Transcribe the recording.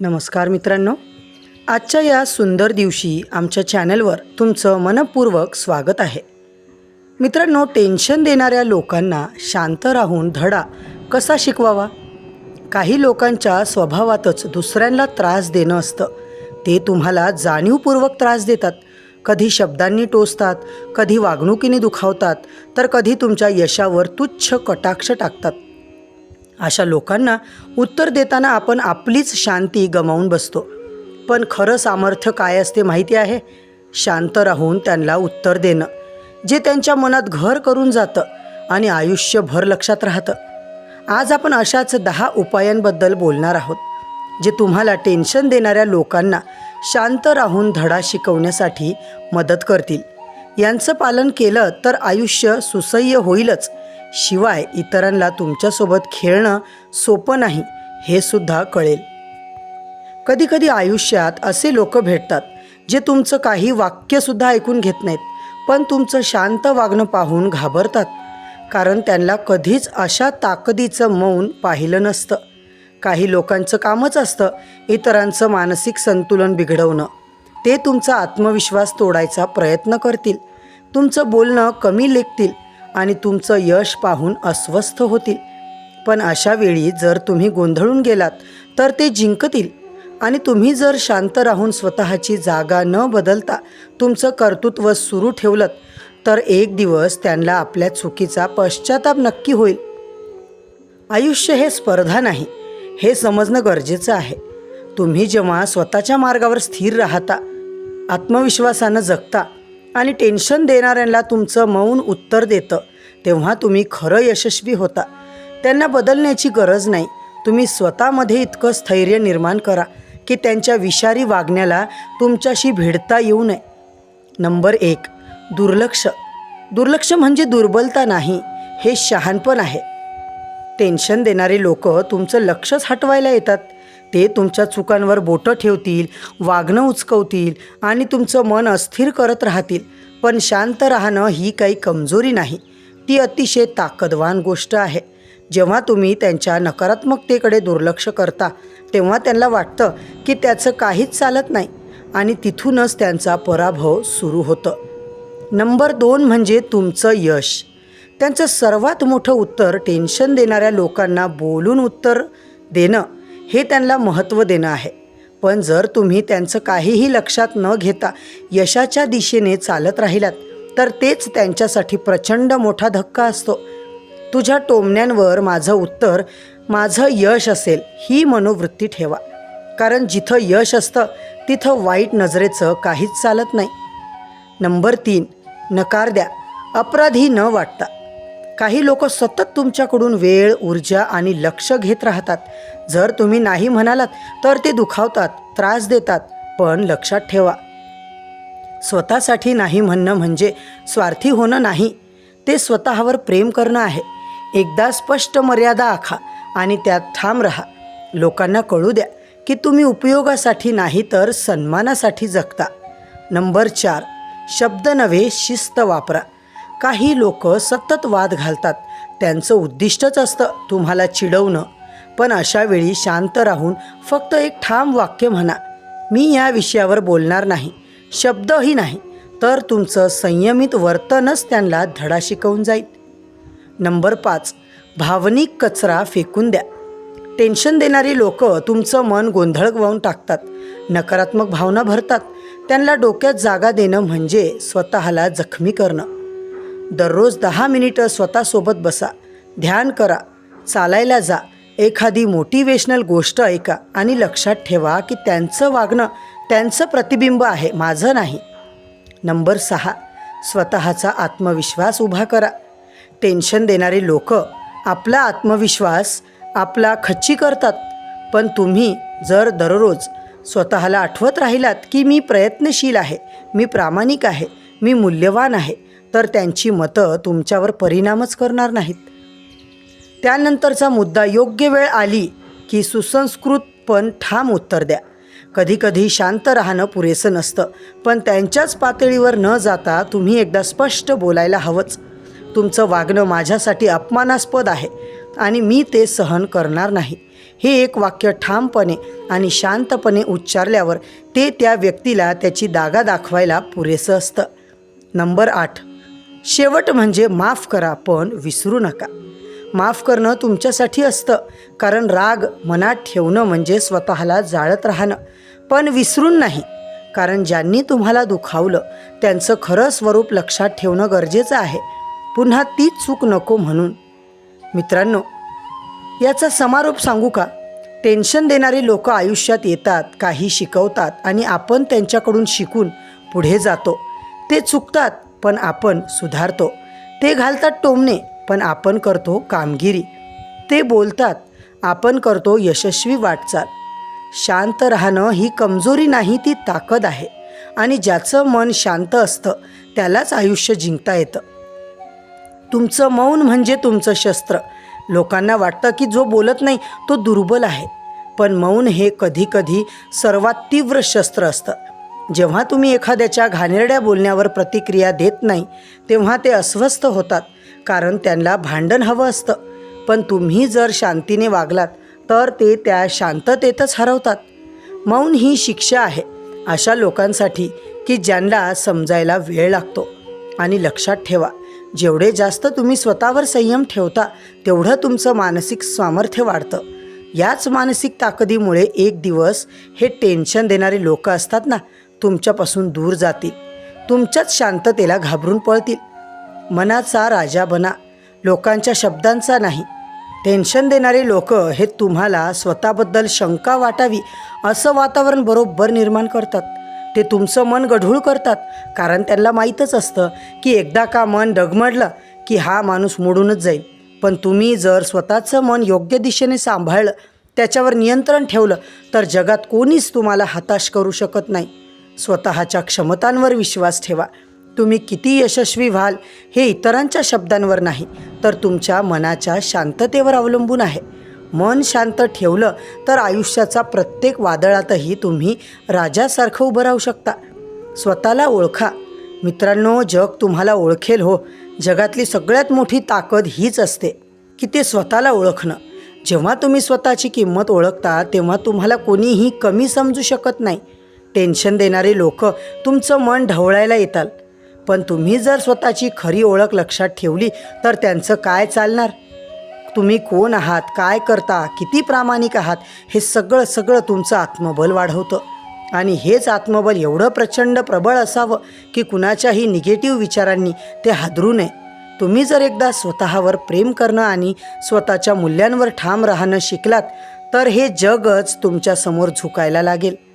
नमस्कार मित्रांनो. आजच्या या सुंदर दिवशी आमच्या चॅनलवर तुमचं मनपूर्वक स्वागत आहे. मित्रांनो टेन्शन देणाऱ्या लोकांना शांत राहून धडा कसा शिकवावा? काही लोकांच्या स्वभावातच दुसऱ्यांना त्रास देणं असतं. ते तुम्हाला जाणीवपूर्वक त्रास देतात. कधी शब्दांनी टोचतात कधी वागणुकीने दुखावतात तर कधी तुमच्या यशावर तुच्छ कटाक्ष टाकतात. अशा लोकांना उत्तर देताना आपण आपलीच शांती गमावून बसतो. पण खरं सामर्थ्य काय असते माहिती आहे? शांत राहून त्यांना उत्तर देणं जे त्यांच्या मनात घर करून जातं आणि आयुष्यभर लक्षात राहतं. आज आपण अशाच दहा उपायांबद्दल बोलणार आहोत जे तुम्हाला टेन्शन देणाऱ्या लोकांना शांत राहून धडा शिकवण्यासाठी मदत करतील. यांचं पालन केलं तर आयुष्य सुसह्य होईलच. शिवाय इतरांना तुमच्यासोबत खेळणं सोपं नाही हे सुद्धा कळेल. कधीकधी आयुष्यात असे लोक भेटतात जे तुमचं काही वाक्यसुद्धा ऐकून घेत नाहीत पण तुमचं शांत वागणं पाहून घाबरतात कारण त्यांना कधीच अशा ताकदीचं मौन पाहिलं नसतं. काही लोकांचं कामच असतं इतरांचं मानसिक संतुलन बिघडवणं. ते तुमचा आत्मविश्वास तोडायचा प्रयत्न करतील. तुमचं बोलणं कमी लेखतील आणि तुमचं यश पाहून अस्वस्थ होतील. पण अशा वेळी जर तुम्ही गोंधळून गेलात तर ते जिंकतील. आणि तुम्ही जर शांत राहून स्वतःची जागा न बदलता तुमचं कर्तृत्व सुरू ठेवलं तर एक दिवस त्यांना आपल्या चुकीचा पश्चाताप नक्की होईल. आयुष्य हे स्पर्धा नाही हे समजणं गरजेचं आहे. तुम्ही जेव्हा स्वतःच्या मार्गावर स्थिर राहता आत्मविश्वासानं जगता आणि टेन्शन देणाऱ्यांना तुमचं मौन उत्तर देतं. तेव्हा तुम्ही खरं यशस्वी होता. त्यांना बदलण्याची गरज नाही. तुम्ही स्वतःमध्ये इतकं स्थैर्य निर्माण करा की त्यांच्या विषारी वागण्याला तुमच्याशी भिडता येऊ नये. नंबर एक दुर्लक्ष. दुर्लक्ष म्हणजे दुर्बलता नाही हे शहाणपण आहे. टेन्शन देणारे लोक तुमचं लक्षच हटवायला येतात. ते तुमच्या चुकांवर बोटं ठेवतील वागणं उचकवतील आणि तुमचं मन अस्थिर करत राहतील. पण शांत राहणं ही काही कमजोरी नाही. ती अतिशय ताकदवान गोष्ट आहे. जेव्हा तुम्ही त्यांच्या नकारात्मकतेकडे दुर्लक्ष करता तेव्हा त्यांना वाटतं की त्याचं काहीच चालत नाही आणि तिथूनच त्यांचा पराभव सुरू होतं. नंबर दोन म्हणजे तुमचं यश. त्यांचं सर्वात मोठं उत्तर टेन्शन देणाऱ्या लोकांना बोलून उत्तर देणं. हे त्यांना महत्त्व देणं आहे. पण जर तुम्ही त्यांचं काहीही लक्षात न घेता यशाच्या दिशेने चालत राहिलात तर तेच त्यांच्यासाठी प्रचंड मोठा धक्का असतो. तुझ्या टोमण्यांवर माझं उत्तर माझं यश असेल ही मनोवृत्ती ठेवा. कारण जिथं यश असतं तिथं वाईट नजरेचं काहीच चालत नाही. नंबर तीन नकार द्या अपराधी न वाटता. काही लोक सतत तुमच्याकडून वेळ ऊर्जा आणि लक्ष घेत राहतात. जर तुम्ही नाही म्हणालात तर ते दुखावतात त्रास देतात पण लक्षात ठेवा. स्वतःसाठी नाही म्हणणं म्हणजे स्वार्थी होणं नाही. ते स्वतःवर प्रेम करणं आहे. एकदा स्पष्ट मर्यादा आखा आणि त्यात ठाम राहा. लोकांना कळू द्या की तुम्ही उपयोगासाठी नाही तर सन्मानासाठी जगता. नंबर चार शब्द नव्हे शिस्त वापरा. काही लोक सतत वाद घालतात. त्यांचं उद्दिष्टच असतं तुम्हाला चिडवणं. पण अशावेळी शांत राहून फक्त एक ठाम वाक्य म्हणा. मी या विषयावर बोलणार नाही. शब्दही नाही. तर तुमचं संयमित वर्तनच त्यांना धडा शिकवून जाईल. नंबर पाच. भावनिक कचरा फेकून द्या. टेन्शन देणारी लोक तुमचं मन गोंधळवावून टाकतात. नकारात्मक भावना भरतात. त्यांना डोक्यात जागा देणं म्हणजे स्वतःला जखमी करणं. दररोज दहा मिनिटं स्वतःसोबत बसा. ध्यान करा. चालायला जा. एखादी मोटिवेशनल गोष्ट ऐका आणि लक्षात ठेवा की त्यांचं वागणं त्यांचं प्रतिबिंब आहे माझं नाही. नंबर सहा स्वतःचा आत्मविश्वास उभा करा. टेन्शन देणारे लोक आपला आत्मविश्वास आपला खच्ची करतात. पण तुम्ही जर दररोज स्वतःला आठवत राहिलात की मी प्रयत्नशील आहे मी प्रामाणिक आहे मी मूल्यवान आहे तर त्यांची मतं तुमच्यावर परिणामच करणार नाहीत. त्यानंतरचा मुद्दा योग्य वेळ आली की सुसंस्कृत पण ठाम उत्तर द्या. कधीकधी शांत राहणं पुरेसं नसतं पण त्यांच्याच पातळीवर न जाता तुम्ही एकदा स्पष्ट बोलायला हवंच. तुमचं वागणं माझ्यासाठी अपमानास्पद आहे आणि मी ते सहन करणार नाही. हे एक वाक्य ठामपणे आणि शांतपणे उच्चारल्यावर ते त्या व्यक्तीला त्याची दागा दाखवायला पुरेसं असतं. नंबर आठ. शेवट म्हणजे माफ करा पण विसरू नका. माफ करणं तुमच्यासाठी असतं. कारण राग मनात ठेवणं म्हणजे स्वतःला जाळत राहणं. पण विसरून नाही. कारण ज्यांनी तुम्हाला दुखावलं त्यांचं खरं स्वरूप लक्षात ठेवणं गरजेचं आहे. पुन्हा तीच चूक नको म्हणून. मित्रांनो याचा समारोप सांगू का? टेन्शन देणारी लोक आयुष्यात येतात काही शिकवतात आणि आपण त्यांच्याकडून शिकून पुढे जातो. ते चुकतात पण आपण सुधारतो. ते घालतात टोमणे. पण आपण करतो कामगिरी. ते बोलतात आपण करतो यशस्वी वाटचाल. शांत राहणं ही कमजोरी नाही ती ताकद आहे. आणि ज्याचं मन शांत असतं त्यालाच आयुष्य जिंकता येतं. तुमचं मौन म्हणजे तुमचं शस्त्र. लोकांना वाटतं की जो बोलत नाही तो दुर्बल आहे. पण मौन हे कधीकधी सर्वात तीव्र शस्त्र असतं. जेव्हा तुम्ही एखाद्याच्या घाणेरड्या बोलण्यावर प्रतिक्रिया देत नाही तेव्हा ते अस्वस्थ होतात. कारण त्यांना भांडण हवं असतं. पण तुम्ही जर शांतीने वागलात तर ते त्या शांततेतच हरवतात. मौन ही शिक्षा आहे अशा लोकांसाठी की ज्यांना समजायला वेळ लागतो. आणि लक्षात ठेवा जेवढे जास्त तुम्ही स्वतःवर संयम ठेवता तेवढं तुमचं मानसिक सामर्थ्य वाढतं. याच मानसिक ताकदीमुळे एक दिवस हे टेन्शन देणारे लोक असतात ना तुमच्यापासून दूर जातील. तुमच्याच शांततेला घाबरून पळतील. मनाचा राजा बना. लोकांच्या शब्दांचा नाही. टेन्शन देणारे लोक हे तुम्हाला स्वतःबद्दल शंका वाटावी असं वातावरण बरोबर निर्माण करतात. ते तुमचं मन गढूळ करतात कारण त्यांना माहीतच असतं की एकदा का मन डगमडलं की हा माणूस मोडूनच जाईल. पण तुम्ही जर स्वतःचं मन योग्य दिशेने सांभाळलं त्याच्यावर नियंत्रण ठेवलं तर जगात कोणीच तुम्हाला हताश करू शकत नाही. स्वतःच्या क्षमतांवर विश्वास ठेवा. तुम्ही किती यशस्वी व्हाल हे इतरांच्या शब्दांवर नाही तर तुमच्या मनाच्या शांततेवर अवलंबून आहे. मन शांत ठेवलं तर आयुष्याचा प्रत्येक वादळातही तुम्ही राजासारखं उभं राहू शकता. स्वतःला ओळखा. मित्रांनो जग तुम्हाला ओळखेल हो. जगातली सगळ्यात मोठी ताकद हीच असते की ते स्वतःला ओळखणं. जेव्हा तुम्ही स्वतःची किंमत ओळखता तेव्हा तुम्हाला कोणीही कमी समजू शकत नाही. टेन्शन देणारे लोक तुमचं मन ढवळायला येतात. पण तुम्ही जर स्वतःची खरी ओळख लक्षात ठेवली तर त्यांचं काय चालणार? तुम्ही कोण आहात? काय करता? किती प्रामाणिक आहात? हे सगळं सगळं तुमचं आत्मबल वाढवतं. आणि हेच आत्मबल एवढं प्रचंड प्रबळ असावं की कुणाच्याही निगेटिव्ह विचारांनी ते हादरू नये. तुम्ही जर एकदा स्वतःवर प्रेम करणं आणि स्वतःच्या मूल्यांवर ठाम राहणं शिकलात तर हे जगच तुमच्यासमोर झुकायला लागेल.